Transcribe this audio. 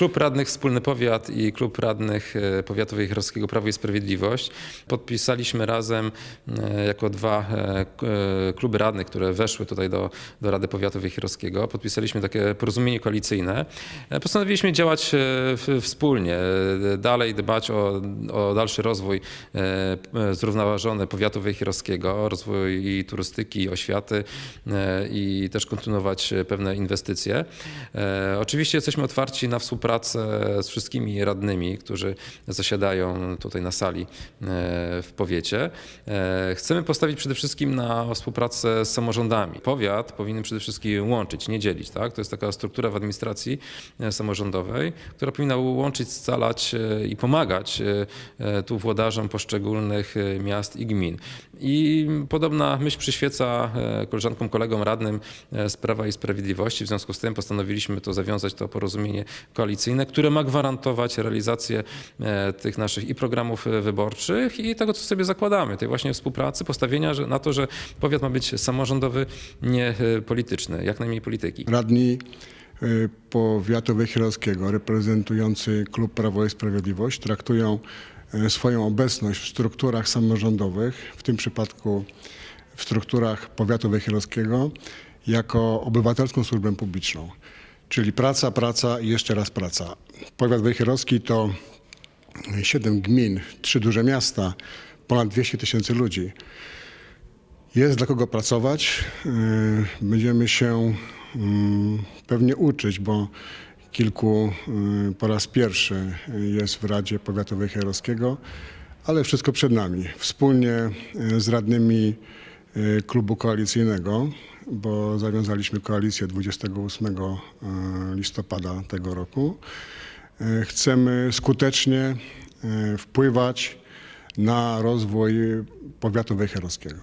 Klub Radnych Wspólny Powiat i Klub Radnych e, Powiatu Wejherowskiego Prawo i Sprawiedliwość podpisaliśmy razem e, jako dwa e, kluby radnych, które weszły tutaj do, do Rady Powiatu Wejherowskiego. Podpisaliśmy takie porozumienie koalicyjne. Postanowiliśmy działać wspólnie, dalej dbać o, o dalszy rozwój zrównoważony powiatu wejherowskiego, rozwój i turystyki, i oświaty i też kontynuować pewne inwestycje. Oczywiście jesteśmy otwarci na współpracę z wszystkimi radnymi, którzy zasiadają tutaj na sali e, w powiecie. E, Chcemy postawić przede wszystkim na współpracę z samorządami. Powiat powinien przede wszystkim łączyć, nie dzielić. Tak? To jest taka struktura w administracji e, samorządowej, która powinna łączyć, scalać i pomagać tu włodarzom poszczególnych miast i gmin. I podobna myśl przyświeca koleżankom, kolegom radnym z Prawa i Sprawiedliwości. W związku z tym postanowiliśmy to zawiązać to porozumienie koalicyjne, które ma gwarantować realizację e, tych naszych i programów e, wyborczych i tego, co sobie zakładamy, tej właśnie współpracy, postawienia na to, że powiat ma być samorządowy, nie e, polityczny, jak najmniej polityki. Radni y, powiatu wejherowskiego reprezentujący klub Prawo i Sprawiedliwość traktują swoją obecność w strukturach samorządowych, w tym przypadku w strukturach powiatu wejherowskiego, jako obywatelską służbę publiczną. Czyli praca, praca i jeszcze raz praca. Powiat wejherowski to siedem gmin, trzy duże miasta, ponad 200 tysięcy ludzi. Jest dla kogo pracować. Yy, Będziemy się mm, pewnie uczyć, bo kilku yy, po raz pierwszy jest w Radzie Powiatu Wejherowskiego, ale wszystko przed nami. Wspólnie z radnymi klubu koalicyjnego, bo zawiązaliśmy koalicję 28 yy, listopada tego roku, yy, chcemy skutecznie wpływać na rozwój powiatu wejherowskiego.